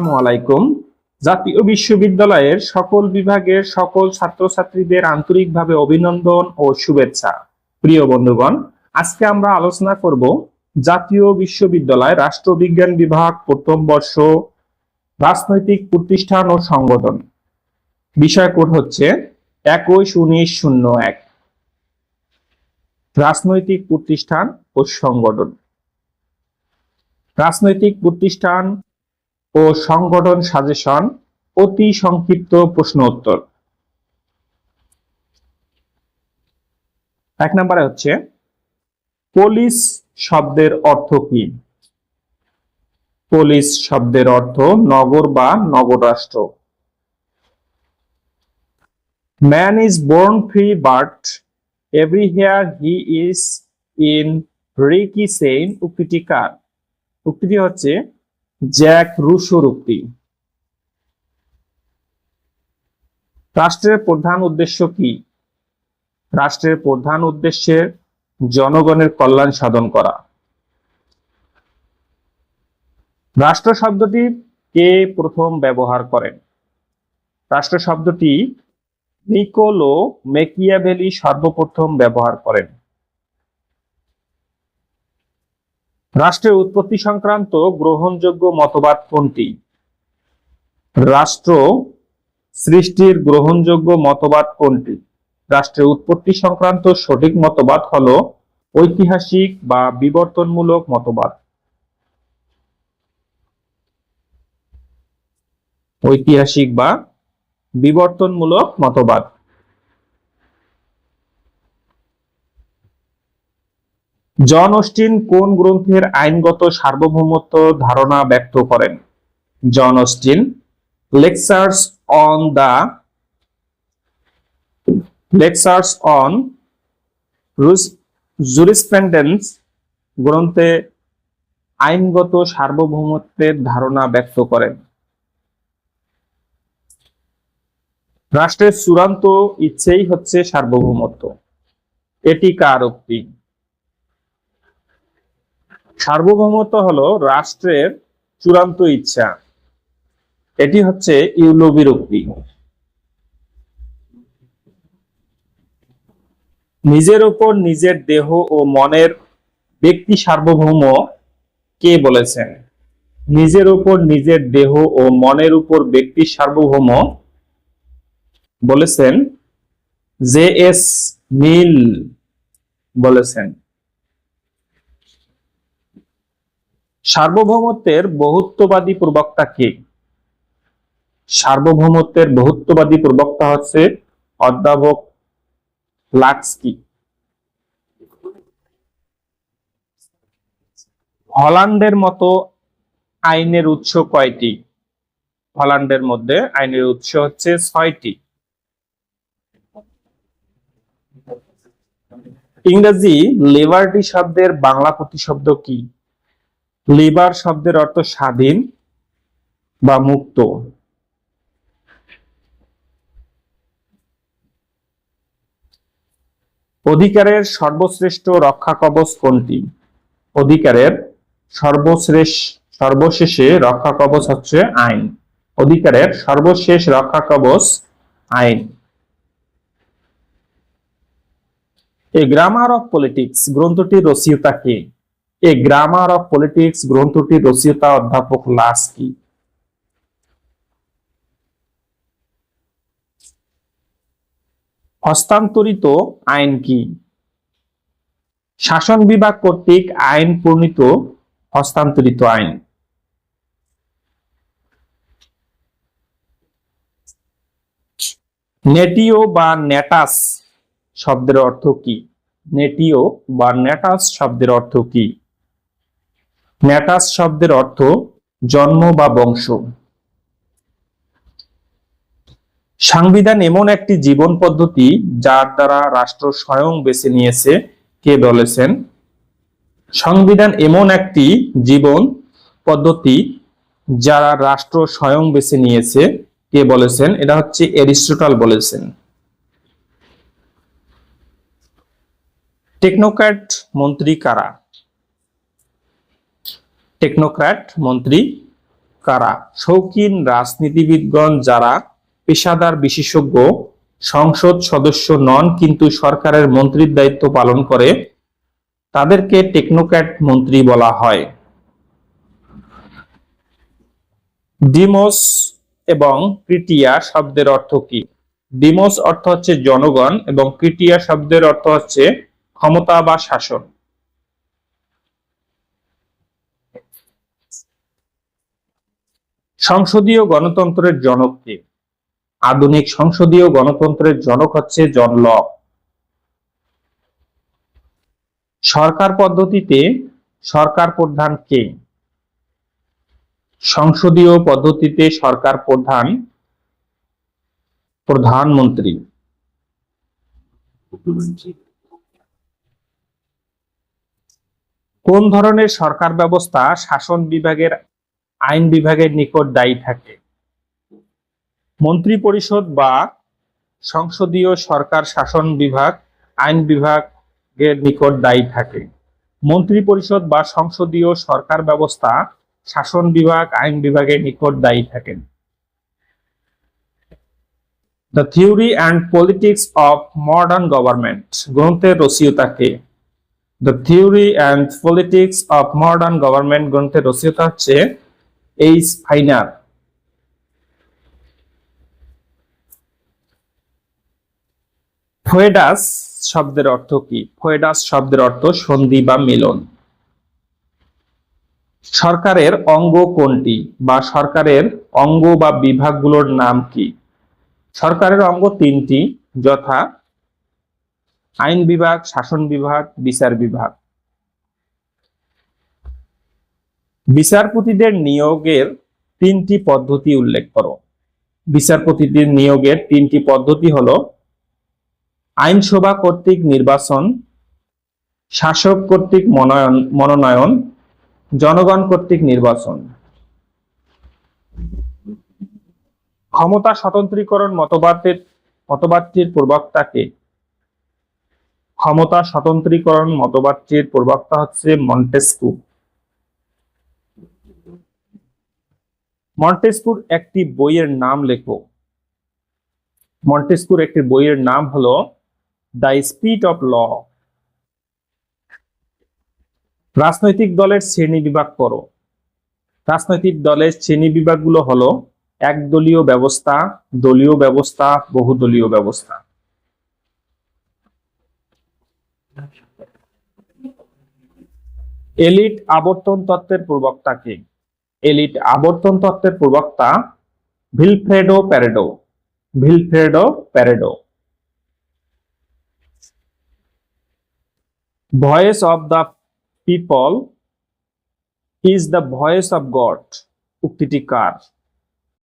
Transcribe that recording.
আসসালামু আলাইকুম। জাতীয় বিশ্ববিদ্যালয়ের সকল বিভাগের সকল ছাত্রছাত্রীদের আন্তরিকভাবে অভিনন্দন ও শুভেচ্ছা। প্রিয় বন্ধুগণ, আজকে আমরা আলোচনা করব জাতীয় বিশ্ববিদ্যালয় রাষ্ট্রবিজ্ঞান বিভাগ প্রথম বর্ষ রাজনৈতিক প্রতিষ্ঠান ও সংগঠন। বিষয় কোড হচ্ছে একুশ উনিশ শূন্য এক। রাজনৈতিক প্রতিষ্ঠান ও সংগঠন। রাজনৈতিক প্রতিষ্ঠান ও সংগঠন সাজেশন অতি সংক্ষিপ্ত প্রশ্ন উত্তর। এক নম্বরে হচ্ছে, পুলিশ শব্দের অর্থ কি? পুলিশ শব্দের অর্থ নগর বা নগর রাষ্ট্র man is born free but everywhere he is in Ricky chains উক্তিটি কার উক্তিটি হচ্ছে জ্যাক রুশোর উক্তি রাষ্ট্রের প্রধান উদ্দেশ্য কি? রাষ্ট্রের প্রধান উদ্দেশ্যে জনগণের কল্যাণ সাধন করা। রাষ্ট্র শব্দটি কে প্রথম ব্যবহার করেন? রাষ্ট্র শব্দটি নিকোলো মেকিয়াভেলি সর্বপ্রথম ব্যবহার করেন। রাষ্ট্রের উৎপত্তি সংক্রান্ত গ্রহণযোগ্য মতবাদ কোনটি? রাষ্ট্র সৃষ্টির গ্রহণযোগ্য মতবাদ কোনটি? রাষ্ট্রের উৎপত্তি সংক্রান্ত সঠিক মতবাদ হলো ঐতিহাসিক বা বিবর্তনমূলক মতবাদ। ঐতিহাসিক বা বিবর্তনমূলক মতবাদ। জন অস্টিন কোন গ্রন্থের আইনগত সার্বভৌমত্ব ধারণা ব্যক্ত করেন? John Austin lectures on the lectures on jurisprudence গ্রন্থে আইনগত সার্বভৌমত্বের ধারণা ব্যক্ত করেন। রাষ্ট্রের চূড়ান্ত ইচ্ছেই হচ্ছে সার্বভৌমত্ব। এটি কার উক্তি? সার্বভৌমত্ব হলো রাষ্ট্রের চূড়ান্ত ইচ্ছা। এটি হচ্ছে ইউলোবির উক্তি নিজের উপর নিজের দেহ ও মনের ব্যক্তি সার্বভৌম কে বলেছেন? নিজের উপর নিজের দেহ ও মনের উপর ব্যক্তি সার্বভৌম বলেছেন জে এস মিল বলেছেন। সার্বভৌমত্বের বহুত্ববাদী প্রবক্তা কে? সার্বভৌমত্বের বহুত্ববাদী প্রবক্তা হচ্ছে অধ্যাপক লাক্সকি হল্যান্ডের মতো আইনের উৎস কয়টি? হল্যান্ডের মধ্যে আইনের উৎস হচ্ছে ছয়টি। ইংরেজি লিবার্টি শব্দের বাংলা প্রতিশব্দ কি? লিবার শব্দের অর্থ স্বাধীন বা মুক্ত। অধিকারের সর্বশ্রেষ্ঠ রক্ষা কবচ কোনটি? অধিকারের সর্বশ্রেষ্ঠ, সর্বশেষে রক্ষা কবচ হচ্ছে আইন। অধিকারের সর্বশেষ রক্ষা কবচ আইন। এ গ্রামার অফ পলিটিক্স গ্রন্থটির রচয়িতা কে? এ গ্রামার অফ পলিটিক্স গ্রন্থটির রচয়িতা অধ্যাপক লাস্কি। হস্তান্তরিত আইন কি? শাসন বিভাগ কর্তৃক আইন প্রণীত হস্তান্তরিত আইন। নেটিও বা নেটাস শব্দের অর্থ কি? নেটিও বা নেটাস শব্দের অর্থ কি? নেটাস শব্দের অর্থ জন্ম বা বংশ। সংবিধান এমন একটি জীবন পদ্ধতি যার দ্বারা রাষ্ট্র স্বয়ং বেছে নিয়েছে। কে বলেছেন? সংবিধান এমন একটি জীবন পদ্ধতি যারা রাষ্ট্র স্বয়ং বেছে নিয়েছে। কে বলেছেন? এটা হচ্ছে এরিস্টটল বলেছেন। টেকনোক্র্যাট মন্ত্রী কারা? টেকনোক্র্যাট মন্ত্রী কারা? শৌখিন রাজনীতিবিদগণ যারা পেশাদার বিশেষজ্ঞ, সংসদ সদস্য নন, কিন্তু সরকারের মন্ত্রীর দায়িত্ব পালন করে, তাদেরকে টেকনোক্র্যাট মন্ত্রী বলা হয়। ডিমোস এবং ক্রিটিয়া শব্দের অর্থ কি? ডিমোস অর্থ হচ্ছে জনগণ এবং ক্রিটিয়া শব্দের অর্থ হচ্ছে ক্ষমতা বা শাসন। সংসদীয় গণতন্ত্রের জনক কে? আধুনিক সংসদীয় গণতন্ত্রের জনক হচ্ছে জন লক সরকার পদ্ধতিতে সরকার প্রধান কে? সংসদীয় পদ্ধতিতে সরকার প্রধান প্রধানমন্ত্রী। কোন ধরনের সরকার ব্যবস্থা শাসন বিভাগের আইন বিভাগের নিকট দায়ী থাকে। মন্ত্রী পরিষদ বা সংসদীয় সরকার শাসন বিভাগ আইন বিভাগের নিকট দায়ী থাকে। মন্ত্রী পরিষদ বা সংসদীয় সরকার ব্যবস্থা শাসন বিভাগ আইন বিভাগের নিকট দায়ী থাকেন। The theory and politics of modern government গ্রন্থের রচয়িতাকে। The theory and politics of modern government গ্রন্থের রচয়িতা হচ্ছে এইচ ফাইনার ফোয়েডাস শব্দের অর্থ কি? ফোয়েডাস শব্দের অর্থ সন্ধি বা মিলন। সরকারের অঙ্গ কোনটি বা সরকারের অঙ্গ বা বিভাগগুলোর নাম কি? সরকারের অঙ্গ তিনটি, যথা আইন বিভাগ, শাসন বিভাগ, বিচার বিভাগ। বিচারপতিদের নিয়োগের তিনটি পদ্ধতি উল্লেখ করো। বিচারপতিদের নিয়োগের তিনটি পদ্ধতি হলো, আইনসভা কর্তৃক নির্বাচন, শাসক কর্তৃক মনোনয়ন মনোনয়ন, জনগণ কর্তৃক নির্বাচন। ক্ষমতা স্বতন্ত্রীকরণ মতবাদের, মতবাদটির প্রবক্তাকে। ক্ষমতা স্বতন্ত্রীকরণ মতবাদটির প্রবক্তা হচ্ছে মন্টেস্কু। মন্টেস্কুর একটি বইয়ের নাম লেখো। মন্টেস্কুর একটি বইয়ের নাম হলো দ্য স্পিড অফ ল। রাজনৈতিক দলের শ্রেণি বিভাগ করো। রাজনৈতিক দলের শ্রেণি বিভাগগুলো হলো একদলীয় ব্যবস্থা, দলীয় ব্যবস্থা, বহুদলীয় ব্যবস্থা। এলিট আবর্তন তত্ত্বের প্রবক্তা কে? এলিট আবর্তন তত্ত্বের প্রবক্তা Vilfredo Pareto. Vilfredo Pareto. Voice of the people is the voice of God. উক্তিটি কার?